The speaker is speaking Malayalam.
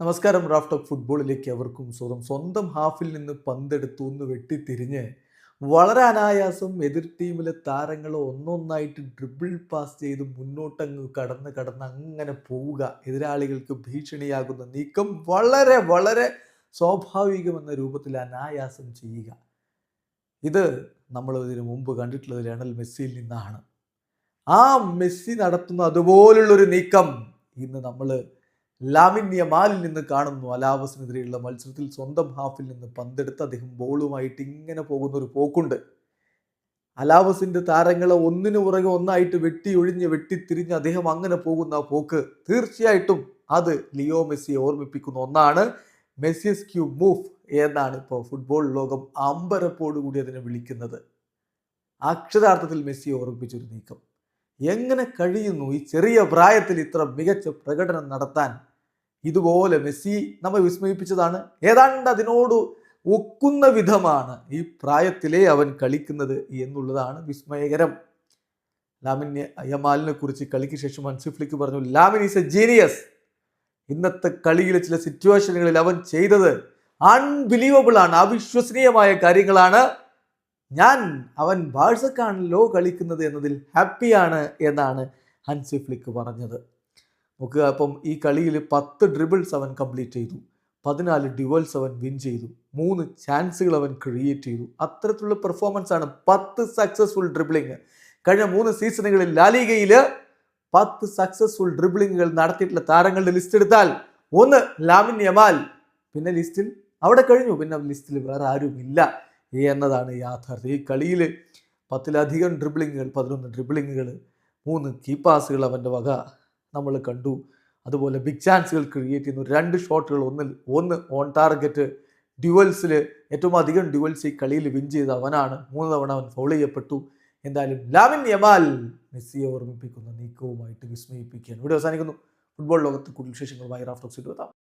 നമസ്കാരം റാഫ്റ്റ് ഓഫ് ഫുട്ബോളിലേക്ക് അവർക്കും സ്വന്തം സ്വന്തം ഹാഫിൽ നിന്ന് പന്തെടുത്തു ഒന്ന് വെട്ടിത്തിരിഞ്ഞ് വളരെ അനായാസം എതിർ ടീമിലെ താരങ്ങൾ ഒന്നൊന്നായിട്ട് ഡ്രിബിൾ പാസ് ചെയ്ത് മുന്നോട്ടങ്ങ് കടന്ന് കടന്ന് അങ്ങനെ പോവുക. എതിരാളികൾക്ക് ഭീഷണിയാകുന്ന നീക്കം വളരെ വളരെ സ്വാഭാവികമെന്ന രൂപത്തിൽ അനായാസം ചെയ്യുക. ഇത് നമ്മൾ ഇതിനു മുമ്പ് കണ്ടിട്ടുള്ളത് ലയണൽ മെസ്സിയിൽ നിന്നാണ്. ആ മെസ്സി നടത്തുന്ന അതുപോലുള്ളൊരു നീക്കം ഇന്ന് നമ്മൾ ലാമിൻ മാലിൽ നിന്ന് കാണുന്നു. അലാവസിനെതിരെയുള്ള മത്സരത്തിൽ സ്വന്തം ഹാഫിൽ നിന്ന് പന്തെടുത്ത് അദ്ദേഹം ബോളുമായിട്ട് ഇങ്ങനെ പോകുന്ന ഒരു പോക്കുണ്ട്. അലാവസിന്റെ താരങ്ങളെ ഒന്നിനു പുറകെ ഒന്നായിട്ട് വെട്ടി ഒഴിഞ്ഞ് വെട്ടിത്തിരിഞ്ഞ് അദ്ദേഹം അങ്ങനെ പോകുന്ന പോക്ക് തീർച്ചയായിട്ടും അത് ലിയോ മെസ്സിയെ ഓർമ്മിപ്പിക്കുന്ന ഒന്നാണ്. മെസ്സിയസ് ക്യൂ മൂവ് എന്നാണ് ഇപ്പോൾ ഫുട്ബോൾ ലോകം അമ്പരപ്പോടുകൂടി അതിനെ വിളിക്കുന്നത്. അക്ഷരാർത്ഥത്തിൽ മെസ്സിയെ ഓർമ്മിപ്പിച്ചൊരു നീക്കം. എങ്ങനെ കഴിയുന്നു? ഈ ചെറിയ പ്രായത്തിൽ ഇത്ര മികച്ച പ്രകടനം നടത്താൻ ഇതുപോലെ മെസ്സി നമ്മെ വിസ്മയിപ്പിച്ചതാണ്. ഏതാണ്ട് അതിനോട് ഒക്കുന്ന വിധമാണ് ഈ പ്രായത്തിലേ അവൻ കളിക്കുന്നത് എന്നുള്ളതാണ് വിസ്മയകരം. ലാമിൻ യമാലിനെ കുറിച്ച് കളിക്ക് ശേഷം അൻസിഫ്ലിക്ക് പറഞ്ഞു ലാമിൻ ഈസ് എ ജീനിയസ് ഇന്നത്തെ കളിയിലെ ചില സിറ്റുവേഷനുകളിൽ അവൻ ചെയ്തത് അൺബിലീവബിൾ ആണ് അവിശ്വസനീയമായ കാര്യങ്ങളാണ്. ഞാൻ അവൻ ബാഴ്സക്കാണല്ലോ കളിക്കുന്നത് എന്നതിൽ ഹാപ്പിയാണ് എന്നാണ് ഹൻസിഫ്ലിക്ക് പറഞ്ഞത്. നോക്കുക അപ്പം ഈ കളിയിൽ പത്ത് ഡ്രിബിൾസ് അവൻ കംപ്ലീറ്റ് ചെയ്തു. പതിനാല് ഡ്യുവൽസ് അവൻ വിൻ ചെയ്തു. മൂന്ന് ചാൻസുകൾ അവൻ ക്രിയേറ്റ് ചെയ്തു. അത്തരത്തിലുള്ള പെർഫോമൻസ് ആണ് പത്ത് സക്സസ്ഫുൾ ഡ്രിബിളിങ് കഴിഞ്ഞ മൂന്ന് സീസണുകളിൽ ലാലിഗയിൽ പത്ത് സക്സസ്ഫുൾ ഡ്രിബിളിങ്ങുകൾ നടത്തിയിട്ടുള്ള താരങ്ങളുടെ ലിസ്റ്റ് എടുത്താൽ ഒന്ന് ലാമിൻ യമാൽ പിന്നെ ലിസ്റ്റിൽ അവിടെ കഴിഞ്ഞു. പിന്നെ ലിസ്റ്റിൽ വേറെ ആരുമില്ല എന്നതാണ് യാഥാർത്ഥ്യം. ഈ കളിയിൽ പത്തിലധികം ഡ്രിബിളിങ്ങുകൾ പതിനൊന്ന് ഡ്രിബിളിങ്ങുകൾ മൂന്ന് കീപ്പാസുകൾ പാസുകൾ അവന്റെ വക. നമ്മൾ കണ്ടു. അതുപോലെ ബിഗ് ചാൻസുകൾ ക്രിയേറ്റ് ചെയ്യുന്നു. രണ്ട് ഷോട്ടുകൾ ഒന്നിൽ ഒന്ന് ഓൺ ടാർഗറ്റ് ഡ്യുവൽസിൽ ഏറ്റവും അധികം ഡ്യുവൽസ് ഈ കളിയിൽ വിൻ ചെയ്ത അവനാണ്. മൂന്ന് തവണ അവൻ ഫൗൾ ചെയ്യപ്പെട്ടു. എന്തായാലും ലാവിൻ യമാൽ മെസ്സിയെ ഓർമ്മിപ്പിക്കുന്ന നീക്കവുമായിട്ട് വിസ്മയിപ്പിക്കുകയാണ്. ഇവിടെ അവസാനിക്കുന്നു. ഫുട്ബോൾ ലോകത്ത് കൂടുതൽ വിശേഷങ്ങളുമായി റാഫ്റ്റോക്സിറ്റ് എത്താം